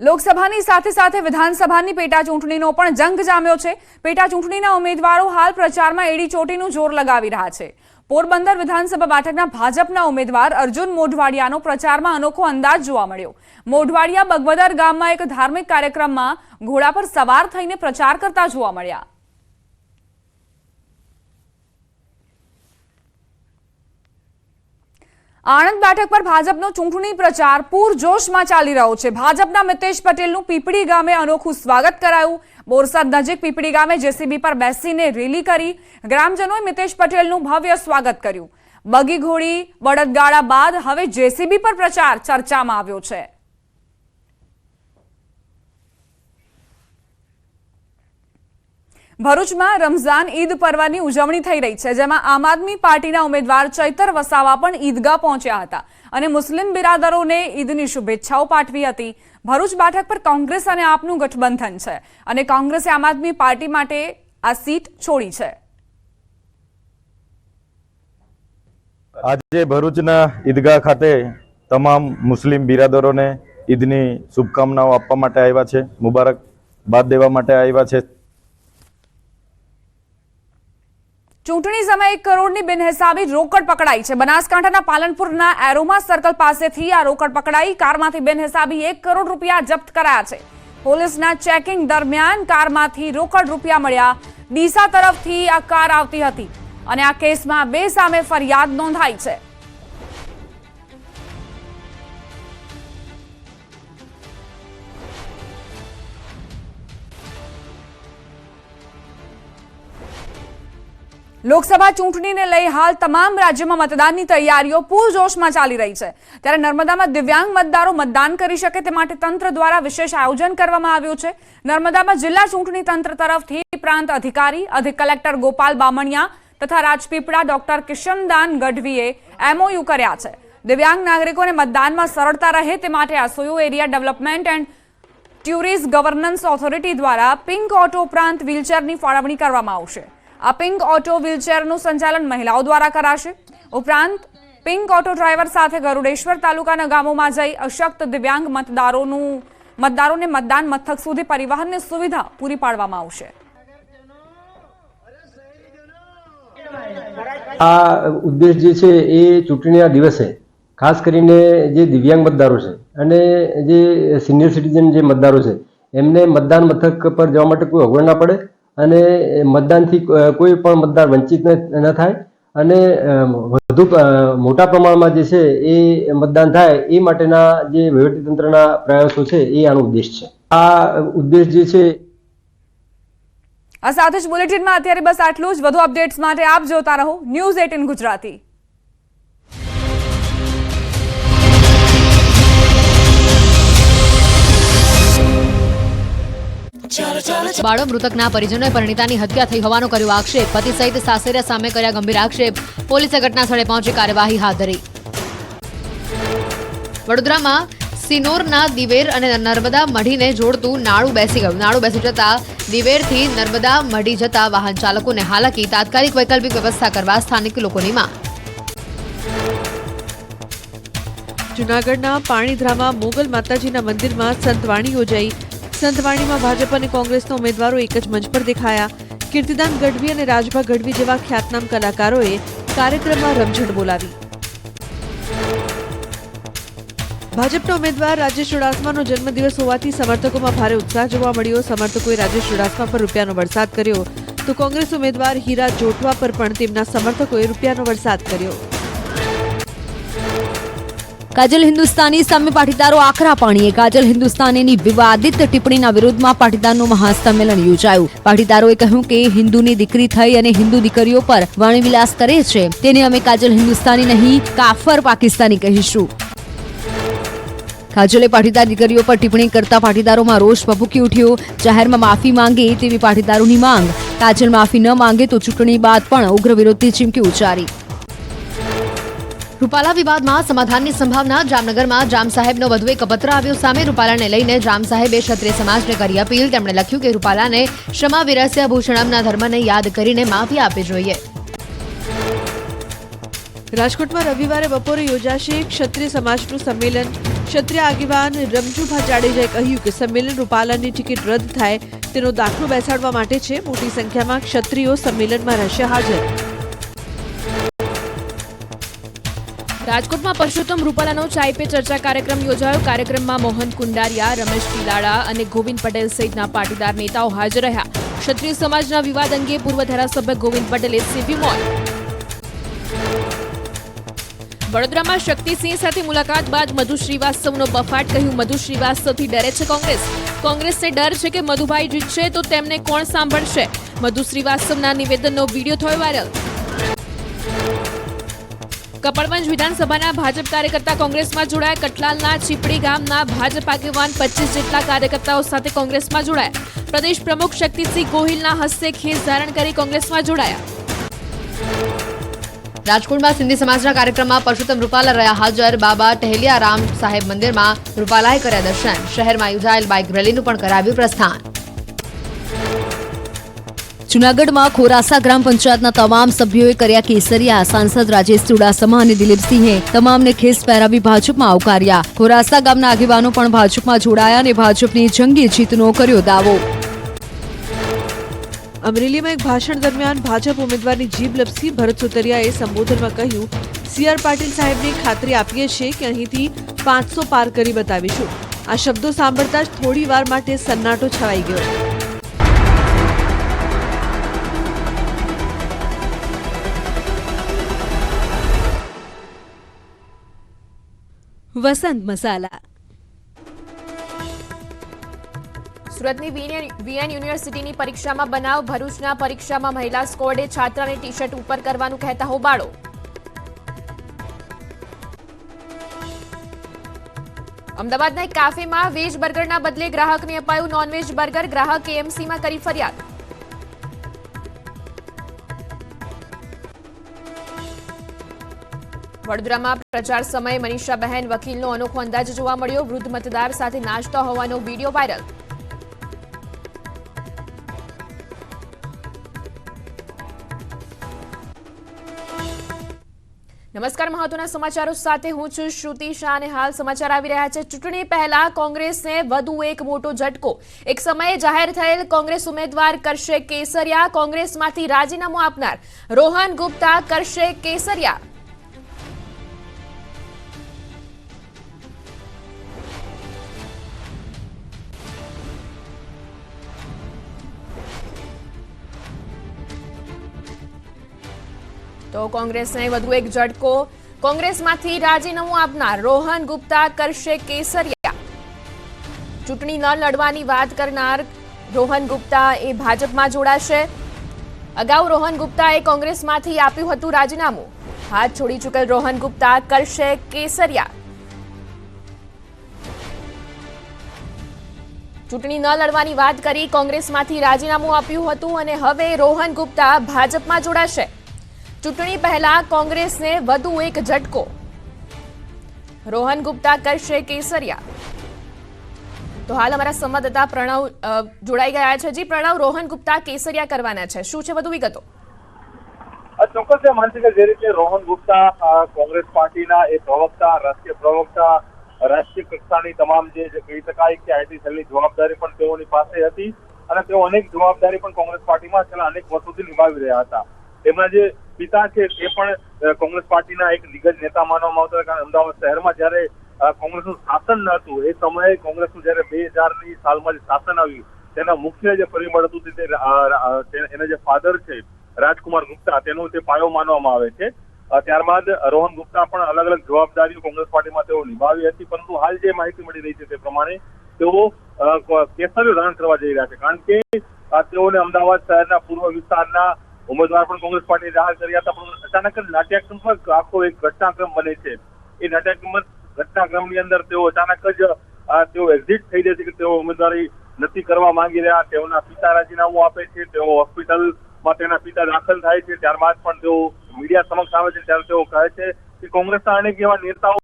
લોકસભાની સાથે સાથે વિધાનસભાની પેટા ચૂંટણીનો પણ જંગ જામ્યો છે. પેટા ચૂંટણીના ઉમેદવારો હાલ પ્રચારમાં એડી ચોટીનું જોર લગાવી રહ્યા છે. પોરબંદર વિધાનસભા બેઠકના ભાજપના ઉમેદવાર અર્જુન મોઢવાડિયાનો પ્રચારમાં અનોખો અંદાજ જોવા મળ્યો. મોઢવાડિયા બગવદર ગામમાં એક ધાર્મિક કાર્યક્રમમાં ઘોડા પર સવાર થઈને પ્રચાર કરતા જોવા મળ્યા. આણંદ બેઠક પર ભાજપનો ચૂંટણી પ્રચાર પૂરજોશમાં ચાલી રહ્યો છે. ભાજપના મિતેશ પટેલનું પીપળી ગામે અનોખું સ્વાગત કરાયું. બોરસદ નજીક પીપળી ગામે જેસીબી પર બેસીને રેલી કરી ગ્રામજનોએ મિતેશ પટેલનું ભવ્ય સ્વાગત કર્યું. બગી ઘોડી બળદગાળા બાદ હવે જેસીબી પર પ્રચાર ચર્ચામાં આવ્યો છે. ભરૂચમાં રમઝાન ઈદ પર્વની ઉજવણી થઈ રહી છે, જેમાં આમ આદમી પાર્ટીના ઉમેદવાર ચૈતર વસાવા પણ ઈદગાહ પહોંચ્યા હતા અને મુસ્લિમ બિરાદરોને ઈદની શુભેચ્છાઓ પાઠવી હતી. ભરૂચ બેઠક પર કોંગ્રેસ અને આપનું ગઠબંધન છે અને કોંગ્રેસે આમ આદમી પાર્ટી માટે આ સીટ છોડી છે. આજે ભરૂચના ઈદગાહ ખાતે તમામ મુસ્લિમ બિરાદરોને ઈદની શુભકામનાઓ આપવા માટે આવ્યા છે મુબારક બાદ દેવા માટે આવ્યા છે. ચૂંટણી સમયે એક કરોડની બિનહિસાબી રોકડ પકડાઈ છે. બનાસકાંઠાના પાલનપુરના એરોમા સર્કલ પાસેથી આ રોકડ પકડાઈ. કારમાંથી બિનહિસાબી એક કરોડ રૂપિયા જપ્ત કરાયા છે. પોલીસના ચેકિંગ દરમિયાન કારમાંથી રોકડ રૂપિયા મળ્યા. ડીસા તરફથી આ કાર આવતી હતી અને આ કેસમાં બે સામે ફરિયાદ નોંધાઈ છે. લોકસભા ચૂંટણીને લઈ હાલ તમામ રાજ્યોમાં મતદાનની તૈયારીઓ પૂરજોશમાં ચાલી રહી છે. ત્યારે નર્મદામાં દિવ્યાંગ મતદારો મતદાન કરી શકે તે માટે તંત્ર દ્વારા વિશેષ આયોજન કરવામાં આવ્યું છે. નર્મદામાં જિલ્લા ચૂંટણી તંત્ર તરફથી પ્રાંત અધિકારી, અધિક કલેક્ટર ગોપાલ બામણિયા તથા રાજપીપળા ડોક્ટર કિશનદાન ગઢવીએ એમઓયુ કર્યા છે. દિવ્યાંગ નાગરિકોને મતદાનમાં સરળતા રહે તે માટે આ area development and tourist governance authority દ્વારા પિંક ઓટો ઉપરાંત વ્હીલચેરની ફાળવણી કરવામાં આવશે. આ પિંક ઓટો વ્હીલચેરનું સંચાલન મહિલાઓ દ્વારા કરાશે. ઉપરાંત, પિંક ઓટો ડ્રાઈવર સાથે ગરુડેશ્વર તાલુકાના ગામોમાં જઈ અશક્ત દિવ્યાંગ મતદારોનું, મતદારોને મતદાન મથક સુધી પરિવહનની સુવિધા પૂરી પાડવામાં આવશે. આ ઉદ્દેશ જે છે એ ચૂંટણીના દિવસે, ખાસ કરીને જે દિવ્યાંગ મતદારો છે અને જે સિનિયર સિટીઝન જે મતદારો છે, એમને મતદાન મથક પર જવા માટે કોઈ અગવડ ના પડે. અને મતદાનથી કોઈ પણ મતદાર વંચિત ન થાય. અને વધુ મોટા પ્રમાણમાં જે છે એ મતદાન થાય એ માટેના જે વહીવટીતંત્રના પ્રયાસો છે એ આનો ઉદ્દેશ છે. આ ઉદ્દેશ જે છે આ સાથે જ બુલેટિનમાં અત્યારે બસ આટલું જ. વધુ અપડેટ્સ માટે આપ જોતા રહો ન્યૂઝ એટીન ગુજરાતી. બાળો મૃતકના પરિજનોએ પરિણીતાની હત્યા થઈ હોવાનો કર્યો આક્ષેપ. પતિ સહિત સાસરિયા સામે કર્યા ગંભીર આક્ષેપ. પોલીસે ઘટના પહોંચી કાર્યવાહી હાથ ધરી. વડોદરામાં સિનોરના દિવેર અને નર્મદા મઢીને જોડતું નાળું બેસી ગયું. નાળું બેસી જતા દિવેરથી નર્મદા મઢી જતા વાહન ચાલકોને હાલાકી, તાત્કાલિક વૈકલ્પિક વ્યવસ્થા કરવા સ્થાનિક લોકોની માંગ. જૂનાગઢના પાણીધ્રામાં મોગલ માતાજીના મંદિરમાં સંતવાણી યોજાઈ. સંતવાણીમાં ભાજપ અને કોંગ્રેસના ઉમેદવારો એક જ મંચ પર દેખાયા. કીર્તિદાન ગઢવી અને રાજભા ગઢવી જેવા ખ્યાતનામ કલાકારોએ કાર્યક્રમમાં રમઝટ બોલાવી. ભાજપના ઉમેદવાર રાજેશ ચુડાસમાનો જન્મદિવસ હોવાથી સમર્થકોમાં ભારે ઉત્સાહ જોવા મળ્યો. સમર્થકોએ રાજેશ ચુડાસમા પર રૂપિયાનો વરસાદ કર્યો. તો કોંગ્રેસ ઉમેદવાર હીરા જોટવા પર પણ તેમના સમર્થકોએ રૂપિયાનો વરસાદ કર્યો. કાજલ હિન્દુસ્તાની સામે પાટીદારો આકરા પાણીએ કાજલ હિન્દુસ્તાનીની વિવાદિત ટિપ્પણીના વિરોધમાં પાટીદારનું મહાસંમેલન યોજાયું. પાટીદારોએ કહ્યું કે હિન્દુની દીકરી થઈ અને હિન્દુ દીકરીઓ પર વાણીવિલાસ કરે છે. તેને અમે કાજલ હિન્દુસ્તાની નહીં, કાફર પાકિસ્તાની કહીશું. કાજલે પાટીદાર દીકરીઓ પર ટિપ્પણી કરતા પાટીદારોમાં રોષ ભભૂકી ઉઠ્યો. જાહેરમાં માફી માંગે તેવી પાટીદારોની માંગ. કાજલ માફી ન માંગે તો ચૂંટણી બાદ પણ ઉગ્ર વિરોધની ચીમકી ઉચ્ચારી. રૂપાલા વિવાદમાં સમાધાનની સંભાવના. જામનગરમાં જામ સાહેબનો વધુ એક પત્ર આવ્યો સામે. રૂપાલાને લઈને જામ સાહેબે ક્ષત્રિય સમાજને કરી અપીલ. તેમણે લખ્યું કે રૂપાલાને ક્ષમા વિરસ્ય ભૂષણમના ધર્મને યાદ કરીને માફી આપવી જોઈએ. રાજકોટમાં રવિવારે બપોરે યોજાશે ક્ષત્રિય સમાજનું સંમેલન. ક્ષત્રિય આગેવાન રમજુભા જાડેજાએ કહ્યું કે સંમેલન રૂપાલાની ટિકિટ રદ થાય. તેનો દાખલો બેસાડવા માટે છે. મોટી સંખ્યામાં ક્ષત્રિયો સંમેલનમાં રહેશે હાજર. રાજકોટમાં પરસોત્તમ રૂપાલાનો ચાય પે ચર્ચા કાર્યક્રમ યોજાયો. કાર્યક્રમમાં મોહન કુંડારિયા, રમેશ પીલાડા અને ગોવિંદ પટેલ સહિતના પાટીદાર નેતાઓ હાજર રહ્યા. ક્ષત્રિય સમાજના વિવાદ અંગે પૂર્વ ધારાસભ્ય ગોવિંદ પટેલે સીપી મોલ વડોદરામાં શક્તિસિંહ સાથે મુલાકાત બાદ મધુ શ્રીવાસ્તવનો બફાટ, કહ્યું મધુ શ્રીવાસ્તવથી ડરે છે કોંગ્રેસ. કોંગ્રેસને ડર છે કે મધુભાઈ જીતશે તો તેમને કોણ સાંભળશે? મધુ શ્રીવાસ્તવના નિવેદનનો વીડિયો થયો વાયરલ. કપડવંજ વિધાનસભાના ભાજપ કાર્યકર્તા કોંગ્રેસમાં જોડાયા. કટલાલના ચીપડી ગામના ભાજપ આગેવાન પચીસ જેટલા કાર્યકર્તાઓ સાથે કોંગ્રેસમાં જોડાયા. પ્રદેશ પ્રમુખ શક્તિસિંહ ગોહિલના હસ્તે ખેસ ધારણ કરી કોંગ્રેસમાં જોડાયા. રાજકોટમાં સિંધી સમાજના કાર્યક્રમમાં પરસોત્તમ રૂપાલા રહ્યા. હાજર બાબા ટહેલિયા રામ સાહેબ મંદિરમાં રૂપાલાએ કર્યા દર્શન. શહેરમાં યોજાયેલ બાઇક રેલીનું પણ કરાવ્યું પ્રસ્થાન. જુનાગઢમાં ખોરાસા ગ્રામ પંચાયતના તમામ સભ્યોએ કર્યા કેસરિયા. સાંસદ રાજેશ ચુડાસમા અને દિલીપસિંહે તમામને ખેસ પહેરાવી ભાજપમાં આવકાર્યા. ખોરાસા ગામના આગેવાનો પણ ભાજપમાં જોડાયા અને ભાજપની જંગી જીતનો કર્યો દાવો. અમરેલીમાં એક ભાષણ દરમિયાન ભાજપ ઉમેદવારની જીભ લપસી ભરત સુતરિયાએ સંબોધનમાં કહ્યું સી આર પાટીલ સાહેબને ખાતરી આપીએ છીએ કે અહીંથી પાંચસો પાર કરી બતાવીશું. આ શબ્દો સાંભળતા જ થોડી વાર માટે સન્નાટો છવાઈ ગયો. વસંત મસાલા. સુરતની વીએન યુનિવર્સિટીની પરીક્ષામાં બનાવ, ભરૂચના પરીક્ષામાં મહિલા સ્કોડે છાત્રાને ટી શર્ટ ઉપર કરવાનું કહેતા હોબાળો. અમદાવાદના એક કાફેમાં વેજ બર્ગરના બદલે ગ્રાહકને અપાયું નોનવેજ બર્ગર, ગ્રાહક કેએમસીમાં કરી ફરિયાદ. વડોદરામાં પ્રચાર સમયે મનીષાબહેન વકીલનો અનોખો અંદાજ જોવા મળ્યો. વૃદ્ધ મતદાર સાથે નાચતા હોવાનો વીડિયો વાયરલ. નમસ્કાર, મહત્વના સમાચારો સાથે હું છું શ્રુતિ શાહ અને હાલ સમાચાર આવી રહ્યા છે. ચૂંટણી પહેલા કોંગ્રેસને વધુ એક મોટો ઝટકો. એક સમયે જાહેર થયેલ કોંગ્રેસ ઉમેદવાર કરશે કેસરિયા. કોંગ્રેસમાંથી રાજીનામું આપનાર રોહન ગુપ્તા કરશે કેસરિયા. તો કોંગ્રેસને વધુ એક ઝટકો. કોંગ્રેસમાંથી રાજીનામું આપનાર રોહન ગુપ્તા કરશે કેસરિયા. ચૂંટણી ન લડવાની વાત કરનાર રોહન ગુપ્તા એ ભાજપમાં જોડાશે. અગાઉ રોહન ગુપ્તાએ કોંગ્રેસમાંથી આપ્યું હતું રાજીનામું. હાથ છોડી ચૂકેલ રોહન ગુપ્તા કરશે કેસરિયા. ચૂંટણી ન લડવાની વાત કરી કોંગ્રેસમાંથી રાજીનામું આપ્યું હતું અને હવે રોહન ગુપ્તા ભાજપમાં જોડાશે. ચૂંટણી પહેલા કોંગ્રેસને વધુ એક ઝટકો. રોહન ગુપ્તા કરશે કેસરિયા. તો હાલ અમારા સંવાદદાતા પ્રણવ જોડાઈ ગયા છે. જી, પ્રણવ, રોહન ગુપ્તા કેસરિયા કરવાના છે. શું છે વધુ વિગતો? ચોક્કસ છે માનસિક જે રીતે રોહન ગુપ્તા કોંગ્રેસ પાર્ટીના એ પ્રવક્તા, રાષ્ટ્રીય પ્રવક્તા, રાષ્ટ્રીય કક્ષાની તમામ જે કહી શકાય કે આઈટી સેલની જવાબદારી પણ તેઓની પાસે હતી અને તેઓ અનેક જવાબદારી પણ કોંગ્રેસ પાર્ટીમાં છેલ્લા અનેક વર્ષોથી નિભાવી રહ્યા હતા. તેમના જે પિતા છે, તે પણ કોંગ્રેસ પાર્ટીના એક દિગ્ગજ નેતા માનવામાં આવતા કારણ અમદાવાદ શહેરમાં જ્યારે કોંગ્રેસનું શાસન ન હતું, એ સમયે કોંગ્રેસનું જ્યારે બે હજારની સાલમાં જે શાસન આવ્યું, તેના મુખ્ય જે પરિબળ હતું તે એના જે ફાધર છે, રાજકુમાર ગુપ્તા, તેનો તે પાયો માનવામાં આવે છે. ત્યારબાદ રોહન ગુપ્તા પણ અલગ અલગ જવાબદારીઓ કોંગ્રેસ પાર્ટીમાં તેઓ નિભાવી હતી, પરંતુ હાલ જે માહિતી મળી રહી છે તે પ્રમાણે તેઓ કેસરીઓ ધારણ કરવા જઈ રહ્યા છે. કારણ કે તેઓને અમદાવાદ શહેરના પૂર્વ વિસ્તારના ઉમેદવાર પણ કોંગ્રેસ પાર્ટી જાહેર કર્યા હતા પણ અચાનક જ નાટ્યાત્મક આખો એક ઘટનાક્રમ બને છે. એ નાટ્યાત્મક ઘટનાક્રમની અંદર તેઓ અચાનક જ તેઓ એક્ઝિટ થઈ જાય કે તેઓ ઉમેદવારી નથી કરવા માંગી રહ્યા. તેઓના પિતા રાજીનામું આપે છે, તેઓ હોસ્પિટલમાં તેના પિતા દાખલ થાય છે. ત્યારબાદ પણ તેઓ મીડિયા સમક્ષ આવે છે, ત્યારે તેઓ કહે છે કે કોંગ્રેસના અનેક એવા નેતાઓ